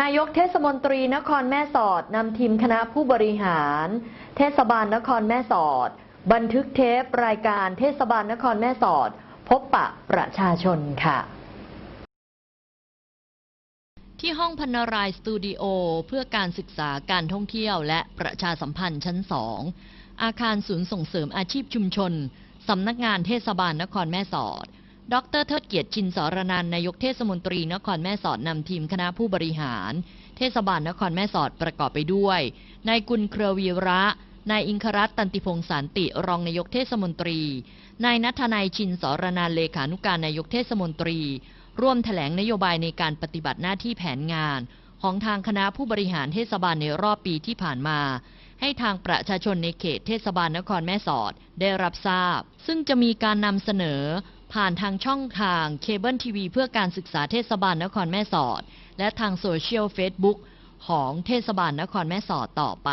นายกเทศมนตรีนครแม่สอดนำทีมคณะผู้บริหาร เทศบาลนครแม่สอด บันทึกเทปรายการเทศบาลนครแม่สอด พบปะประชาชนค่ะ ที่ห้องพันนารายสตูดิโอเพื่อการศึกษาการท่องเที่ยวและประชาสัมพันธ์ชั้นสองอาคารศูนย์ส่งเสริมอาชีพชุมชนสำนักงานเทศบาลนครแม่สอด ดรเทิดเกียรติชินสรนันนายกเทศมนตรีนครแม่สอดนำทีมคณะผู้บริหาร เทศบาลนครแม่สอดประกอบไปด้วยนายกุลเครือวีระ นายอิงครัตตันติพงษ์สันติรองนายกเทศมนตรี นายนัทนายชินสรนันเลขานุการนายกเทศมนตรี ร่วมแถลงนโยบายในการปฏิบัติหน้าที่แผนงาน ของทางคณะผู้บริหารเทศบาลในรอบปีที่ผ่านมาให้ทางประชาชนในเขตเทศบาลนครแม่สอดได้รับทราบ ซึ่งจะมีการนำเสนอ ผ่านทางช่องทางเคเบิลทีวีเพื่อการศึกษาเทศบาลนครแม่สอด และทางโซเชียลเฟซบุ๊กของเทศบาลนครแม่สอดต่อไป